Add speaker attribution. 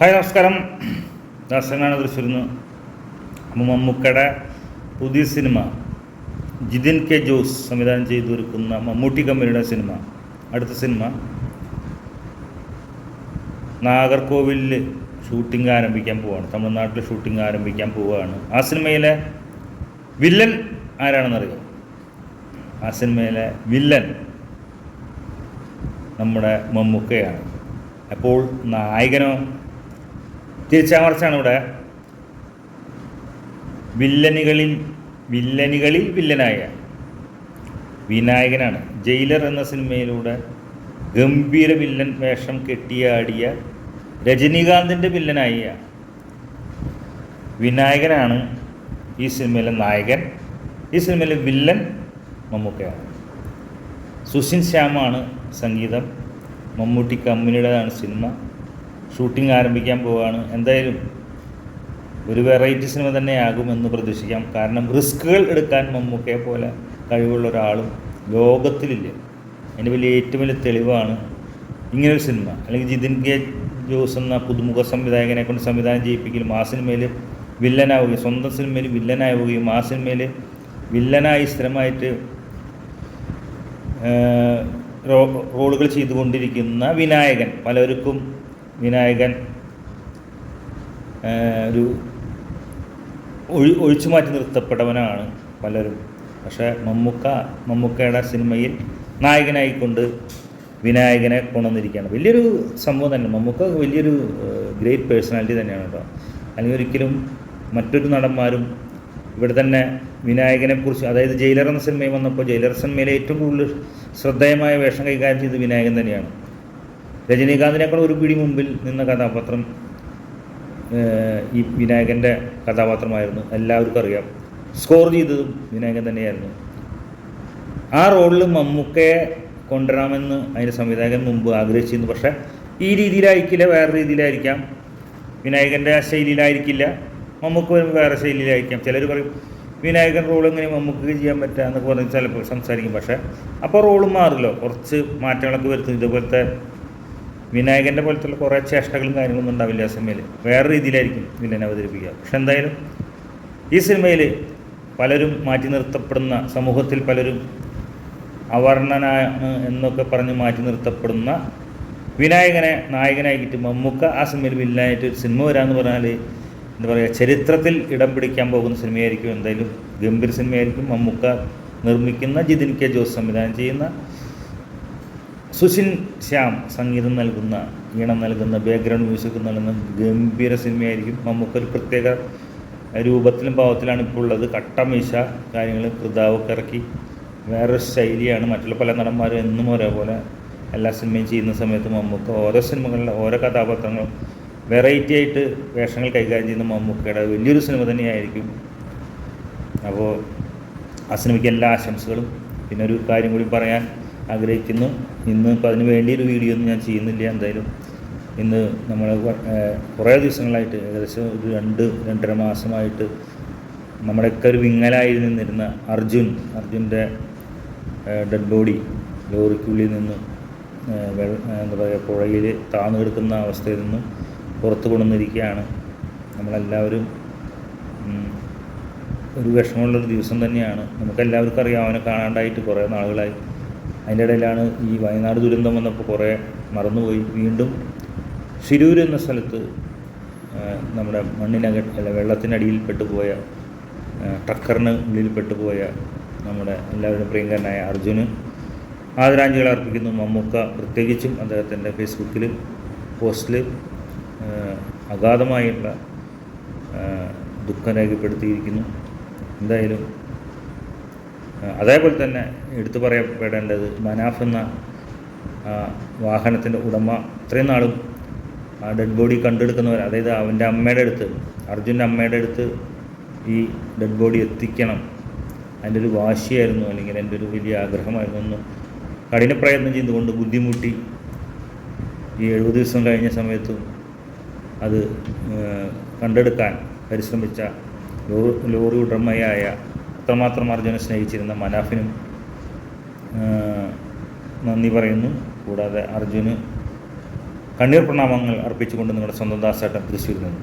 Speaker 1: Hi നമസ്കാരം. ദാസനാണ് അപ്പോൾ മമ്മൂക്കയുടെ പുതിയ സിനിമ ജിതിൻ കെ ജോസ് സംവിധാനം ചെയ്തൊരുക്കുന്ന മമ്മൂട്ടി കമ്പനിയുടെ സിനിമ അടുത്ത സിനിമ. നാഗർകോവിലിൽ ഷൂട്ടിംഗ് ആരംഭിക്കാൻ പോവാണ്. തമിഴ്നാട്ടിൽ ഷൂട്ടിംഗ് ആരംഭിക്കാൻ പോവുകയാണ് ആ സിനിമയിലെ വില്ലൻ ആരാണെന്നറിയാം? ആ സിനിമയിലെ വില്ലൻ നമ്മുടെ മമ്മൂക്കയാണ്. അപ്പോൾ നായകനോ തിരിച്ചാമർച്ചാണ് ഇവിടെ വില്ലനുകളിൽ വില്ലനുകളിൽ വില്ലനായ വിനായകനാണ്. ജയിലർ എന്ന സിനിമയിലൂടെ ഗംഭീര വില്ലൻ വേഷം കെട്ടിയാടിയ രജനീകാന്തിന്റെ വില്ലനായ വിനായകനാണ് ഈ സിനിമയിലെ നായകൻ. ഈ സിനിമയിലെ വില്ലൻ മമ്മൂക്കയാണ് സുഷിൻ ശ്യാമാണ് സംഗീതം. മമ്മൂട്ടി കമ്പനിയുടേതാണ് സിനിമ. ഷൂട്ടിംഗ് ആരംഭിക്കാൻ പോവുകയാണ് എന്തായാലും ഒരു വെറൈറ്റി സിനിമ തന്നെ തന്നെയാകുമെന്ന് പ്രതീക്ഷിക്കാം. കാരണം റിസ്കുകൾ എടുക്കാൻ മമ്മൂക്കയെ പോലെ കഴിവുള്ള ഒരാളും ലോകത്തിലില്ല. അതിന്റെ വലിയ ഏറ്റവും വലിയ തെളിവാണ് ഇങ്ങനൊരു സിനിമ അല്ലെങ്കിൽ ജിതിൻ കെ ജോസ് എന്ന പുതുമുഖ സംവിധായകനെ കൊണ്ട് സംവിധാനം ചെയ്യിപ്പിക്കലും ആ സിനിമയിൽ വില്ലനാവുകയും സ്വന്തം സിനിമയിൽ വില്ലനാവുകയും ആ സിനിമയിൽ വില്ലനായി സ്ഥിരമായിട്ട് റോളുകൾ ചെയ്തുകൊണ്ടിരിക്കുന്ന വിനായകൻ. പലർക്കും വിനായകൻ ഒരു ഒഴി ഒഴിച്ചു മാറ്റി നിർത്തപ്പെട്ടവനാണ് പലരും. പക്ഷേ മമ്മൂക്ക മമ്മൂക്കയുടെ സിനിമയിൽ നായകനായിക്കൊണ്ട് വിനായകനെ കൊണ്ടുവന്നിരിക്കുകയാണ്. വലിയൊരു സംഭവം തന്നെ. മമ്മൂക്ക വലിയൊരു ഗ്രേറ്റ് പേഴ്സണാലിറ്റി തന്നെയാണ് കേട്ടോ. അല്ലെങ്കിൽ ഒരിക്കലും മറ്റൊരു നടന്മാരും ഇവിടെ തന്നെ വിനായകനെ കുറിച്ച് അതായത് ജയിലർ എന്ന സിനിമയിൽ വന്നപ്പോൾ ജയിലർ സിനിമയിലെ ഏറ്റവും കൂടുതൽ ശ്രദ്ധേയമായ വേഷം കൈകാര്യം ചെയ്ത് വിനായകൻ തന്നെയാണ്. രജനീകാന്തിനേക്കാൾ ഒരു പിടി മുമ്പിൽ നിന്ന കഥാപാത്രം ഈ വിനായകന്റെ കഥാപാത്രമായിരുന്നു. എല്ലാവർക്കും അറിയാം. സ്കോർ ചെയ്തതും വിനായകൻ തന്നെയായിരുന്നു. ആ റോളിൽ മമ്മൂക്കയെ കൊണ്ടുവരാമെന്ന് അതിന്റെ സംവിധായകൻ മുമ്പ് ആഗ്രഹിച്ചിരുന്നു. പക്ഷേ ഈ രീതിയിലായിരിക്കില്ല വേറെ രീതിയിലായിരിക്കാം. വിനായകന്റെ ശൈലിയിലായിരിക്കില്ല. മമ്മൂക്ക് വരുമ്പോൾ വേറെ ശൈലിയിലായിരിക്കാം. ചിലർ പറയും വിനായകൻ റോൾ എങ്ങനെ മമ്മൂക്ക് ചെയ്യാൻ പറ്റുക എന്നൊക്കെ പറഞ്ഞ് ചിലപ്പോൾ സംസാരിക്കും. പക്ഷേ അപ്പോൾ റോളും മാറില്ലോ. കുറച്ച് മാറ്റങ്ങളൊക്കെ വരുത്തും. ഇതുപോലത്തെ വിനായകന്റെ പോലത്തുള്ള കുറേ ചേഷ്ടകളും കാര്യങ്ങളൊന്നും ഉണ്ടാവില്ല ആ സിനിമയിൽ വേറെ രീതിയിലായിരിക്കും വില്ലനെ അവതരിപ്പിക്കുക. പക്ഷെ എന്തായാലും ഈ സിനിമയിൽ പലരും മാറ്റി നിർത്തപ്പെടുന്ന സമൂഹത്തിൽ പലരും അവർണനാണ് എന്നൊക്കെ പറഞ്ഞ് മാറ്റി നിർത്തപ്പെടുന്ന വിനായകനെ നായകനായിട്ട് മമ്മൂക്ക ആ സിനിമയിൽ വില്ലനായിട്ട് ഒരു സിനിമ വരാമെന്ന് പറഞ്ഞാൽ എന്താ പറയുക ചരിത്രത്തിൽ ഇടം പിടിക്കാൻ പോകുന്ന സിനിമയായിരിക്കും എന്തായാലും ഗംഭീർ സിനിമയായിരിക്കും മമ്മൂക്ക നിർമ്മിക്കുന്ന ജിതിൻ കെ ജോസ് സംവിധാനം ചെയ്യുന്ന സുഷിൻ ശ്യാം സംഗീതം നൽകുന്ന ഈണം നൽകുന്ന ബാക്ക്ഗ്രൗണ്ട് മ്യൂസിക് നൽകുന്ന ഗംഭീര സിനിമയായിരിക്കും. നമുക്കൊരു പ്രത്യേക രൂപത്തിലും ഭാവത്തിലാണ് ഇപ്പോൾ ഉള്ളത്. കട്ടമീശ കാര്യങ്ങൾ കൃതാവൊക്കെ ഇറക്കി. വേറൊരു ശൈലിയാണ്. മറ്റുള്ള പല നടന്മാരും എന്നും ഒരേപോലെ എല്ലാ സിനിമയും ചെയ്യുന്ന സമയത്ത് മമ്മൂക്ക ഓരോ സിനിമകളിലെ ഓരോ കഥാപാത്രങ്ങളും വെറൈറ്റി ആയിട്ട് വേഷങ്ങൾ കൈകാര്യം ചെയ്യുന്ന മമ്മൂക്കയുടെ വലിയൊരു സിനിമ തന്നെയായിരിക്കും. അപ്പോൾ ആ സിനിമയ്ക്ക് എല്ലാ ആശംസകളും. പിന്നെ ഒരു കാര്യം കൂടി പറയാൻ ആഗ്രഹിക്കുന്നു. ഇന്ന് ഇപ്പോൾ അതിന് വേണ്ടി ഒരു വീഡിയോ ഒന്നും ഞാൻ ചെയ്യുന്നില്ല. എന്തായാലും ഇന്ന് നമ്മൾ കുറേ ദിവസങ്ങളായിട്ട് ഏകദേശം ഒരു രണ്ട് രണ്ടര മാസമായിട്ട് നമ്മുടെയൊക്കെ ഒരു വിങ്ങലായി നിന്നിരുന്ന അർജുൻ അർജുന്റെ ഡെഡ് ബോഡി ലോറിക്കുള്ളിൽ നിന്ന് എന്താ പറയുക പുഴയിൽ താന്നു കിടക്കുന്ന അവസ്ഥയിൽ നിന്ന് പുറത്തു കൊണ്ടുവന്നിരിക്കുകയാണ്. നമ്മളെല്ലാവരും ഒരു വിഷമമുള്ളൊരു ദിവസം തന്നെയാണ്. നമുക്കെല്ലാവർക്കും അറിയാം അവനെ കാണാണ്ടായിട്ട് കുറേ നാളുകളായി. അതിന്റെ ഇടയിലാണ് ഈ വയനാട് ദുരന്തം വന്നപ്പോൾ കുറേ മറന്നുപോയി. വീണ്ടും ശിരൂർ എന്ന സ്ഥലത്ത് നമ്മുടെ മണ്ണിനക അല്ല വെള്ളത്തിനടിയിൽ പെട്ടുപോയ ടക്കറിന് ഉള്ളിൽ പെട്ടുപോയ നമ്മുടെ എല്ലാവരും പ്രിയങ്കരനായ അർജുന് ആദരാഞ്ജലികൾ അർപ്പിക്കുന്നു. മമ്മൂക്ക പ്രത്യേകിച്ചും അദ്ദേഹത്തിന്റെ ഫേസ്ബുക്കിൽ പോസ്റ്റിൽ അഗാധമായുള്ള ദുഃഖം രേഖപ്പെടുത്തിയിരിക്കുന്നു. എന്തായാലും അതേപോലെ തന്നെ എടുത്തു പറയപ്പെടേണ്ടത് മനാഫ് എന്ന വാഹനത്തിന്റെ ഉടമ ഇത്രയും നാളും ആ ഡെഡ് ബോഡി കണ്ടെടുക്കുന്നവർ അതായത് അവന്റെ അമ്മയുടെ അടുത്ത് അർജുന്റെ അമ്മയുടെ അടുത്ത് ഈ ഡെഡ് ബോഡി എത്തിക്കണം. അതിന്റെ ഒരു വാശിയായിരുന്നു അല്ലെങ്കിൽ എന്റെ ഒരു വലിയ ആഗ്രഹമായിരുന്നു എന്ന് കഠിന പ്രയത്നം ചെയ്തുകൊണ്ട് ബുദ്ധിമുട്ടി ഈ എഴുപത് ദിവസം കഴിഞ്ഞ സമയത്തും അത് കണ്ടെടുക്കാൻ പരിശ്രമിച്ച ലോറി ലോറി ഉടമയായ അത്രമാത്രം അർജുനെ സ്നേഹിച്ചിരുന്ന മനാഫിനും നന്ദി പറയുന്നു. കൂടാതെ അർജുന് കണ്ണീർ പ്രണാമങ്ങൾ അർപ്പിച്ചുകൊണ്ട് നിങ്ങളുടെ സ്വന്തം ദാസേട്ടൻ തൃശ്ശൂരിൽ നിന്ന്.